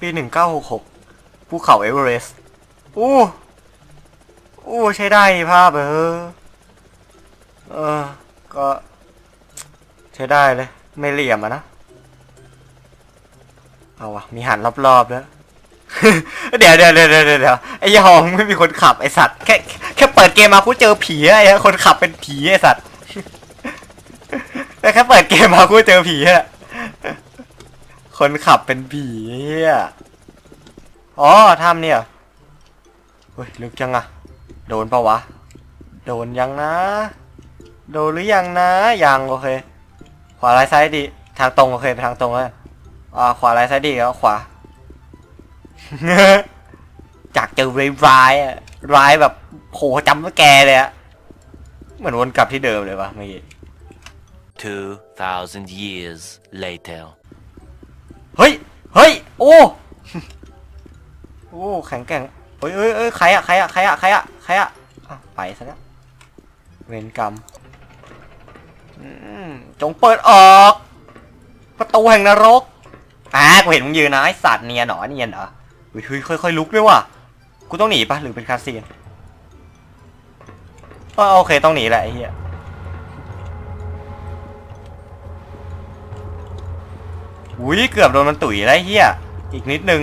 ปีหนึ่งเก้าหกหกภูเขาเอเวอเรสต์อู้อู้ใช้ได้ภาพเออ เออ ก็ใช้ได้เลย ไม่เหลี่ยมอะนะ เอาวะมีหันรอบๆแล้วเดี๋ยวเดี๋ยวเดี๋ยวเดี๋ยวเดี๋ยวไอ้ยองไม่มีคนขับไอสัตว์แค่แค่เปิดเกมมากูเจอผีไอ้คนขับเป็นผีไอสัตว์แต่แค่เปิดเกมมากูเจอผีอะ คนขับเป็นผีเฮียอ๋อทำเนี่ยเฮ้ยลึกจังอะโดนปะวะ โดนยังนะ โดนหรือยังนะ ยังโอเค ขวาไรซ้ายดี ทางตรงโอเคไปทางตรงแล้วอ่าขวาไรซ้ายดีแล้วขวา จากเจอร้ายๆอะร้ายแบบโผจำว่าแกเลยอะเหมือนวนกลับที่เดิมเลยวะเมื่อกี้2,000 years later. เฮ้ย เฮ้ย โอ้ โอ้ แข็งแกร่งเฮ้ยเฮ้ยเฮ้ยใครอะใครอะใครอะใครอะใครอะอะไปซะแล้วเวรกรรมอืมจงเปิดออก ประตูแห่งนรกอ่ากูเห็นมึงยืนนะไอสัตว์เนียนหรอเนียนเหรอเฮ้ยเฮ้ยค่อยๆลุกด้วยว่ะ กูต้องหนีปะหรือเป็นคาสซีนโอเคต้องหนีแหละไอ้เหี้ย อุ้ยเกือบโดนมันตุ๋ยไอ้เฮียอีกนิดนึง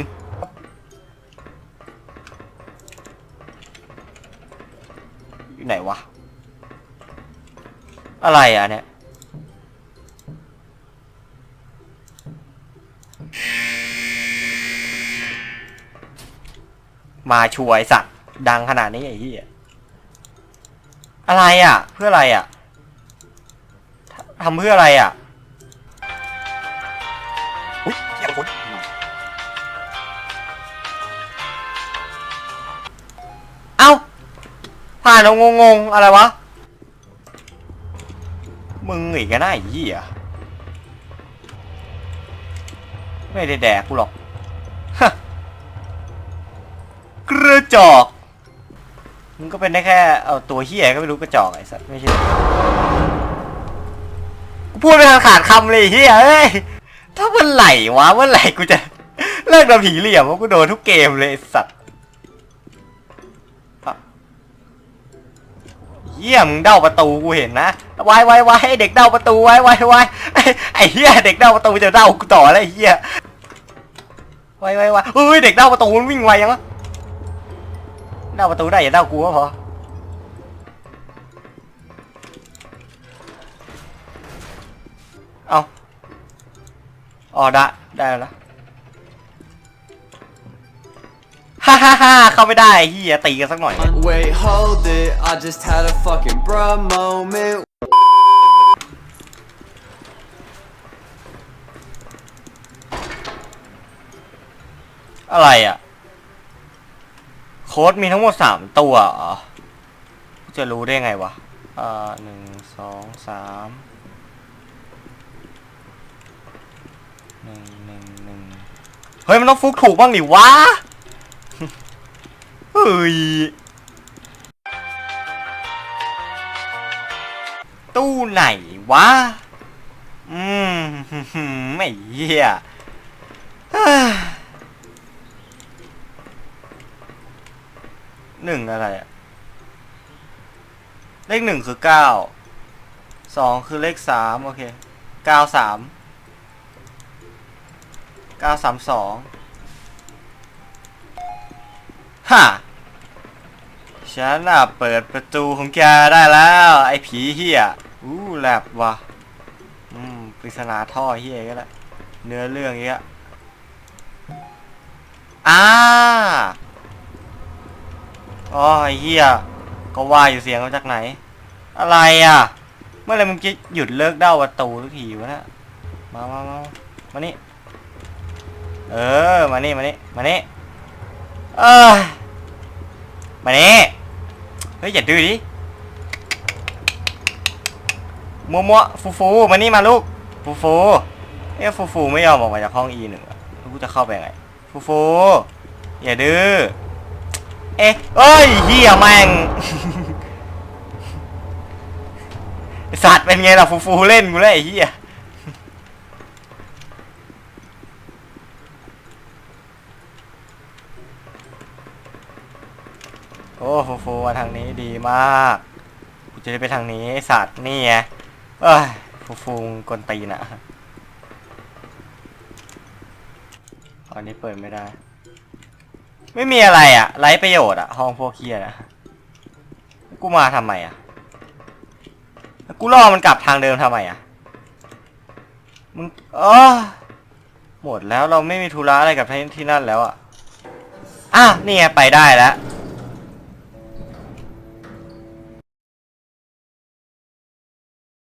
อยู่ไหนวะ อะไรอะเนี่ย มาช่วยสัตว์ ดังขนาดนี้ไอ้เหี้ยอะไรอะ เพื่ออะไรอะทำเพื่ออะไรอะ อุ้ยอย่าคนเอ้าผ่านเอางงๆ อะไรวะ มึงอีกกันนะไอ้เหี้ยไม่ได้แดกกูหรอกฮะกระจอกมึงก็เป็นได้แค่เอาตัวเหี้ยก็ไม่รู้กระจอกไอ้สัตว์ไม่ใช่กูพูดไม่ทันขาดคำเลยไอ้เหี้ยเอ้ย ถ้าเมื่อไหร่วะเมื่อไหร่กูจะเลิกโดนผีเหลี่ยมเพราะกูโดนทุกเกมเลยสัตว์เหี้ยมเด้าประตูกูเห็นนะว้ไว้ไว้ไอ้เด็กเด้าประตูว้ไว้ไว้ไอ้ไอ้เหี้ยเด็กเด้าประตูจะเด้ากูต่อแล้วไอ้เหี้ยว้ไว้ไว้เฮ้ยเด็กเด้าประตูมันวิ่งไวยังวะเด้าประตูได้อย่าเด้ากูก็พอ อ๋อได้ ได้แล้วฮ่าฮ่าฮ่าเข้าไม่ได้ไอ้เฮียตีกันสักหน่อย Wait, hold it. I just had a fucking bruh moment. อะไรอะ โค้ดมีทั้งหมดสามตัวเหรอจะรู้ได้ไงวะ อ่าหนึ่งสองสาม หนึ่งหนึ่งหนึ่งเฮ้ย มันต้องฟุกถูกบ้างดิวะ เฮ้ย ตู้ไหนวะ อืมไม่เหี้ยหนึ่งอะไรอะเลขหนึ่งคือเก้าสองคือเลขสามโอเคเก้าสาม เก้าสามสองฮ่าฉันน่ะเปิดประตูของแกได้แล้ว ไอ้ผีเฮียอู้แลบว่ะอืมปริศนาท่อเฮียก็แล้วเนื้อเรื่องเงี้ยอ่าอ๋อไอ้เหี้ยก็ว่าอยู่เสียงมาจากไหน อะไรอะ เมื่อไรมึงจะหยุดเลิกเด้าประตูทุกทีวะเนะมามามามานี่ เออ มานี่ มานี่ มานี่ เออ มานี่ เฮ้ย อย่าดื้อดิ มัวมัวฟูฟูมานี่มาลูก ฟูฟูเอ๊ะฟูฟูไม่ยอมออกมาจากห้อง E หนึ่งอะแล้วกูจะเข้าไปไง ฟูฟู อย่าดื้อ เอ๊ะเอ้ยเฮียแม่งสัตว์เป็นไงล่ะฟูฟูเล่นกูเลยไอ้เฮีย อ้ฟูฟูมาทางนี้ดีมากกูจะได้ไปทางนี้ไอสัตว์นี่ไงเอ้ยฟูฟูงกวนตีนอะอันนี้เปิดไม่ได้ ไม่มีอะไรอะไร้ประโยชน์อะห้องพวกเคียนะกูมาทำไมอะกูล่อมันกลับทางเดิมทำไมอะมึงเออหมดแล้วเราไม่มีธุระอะไรกับที่ที่นั่นแล้วอะอะนี่ไงไปได้แล้ว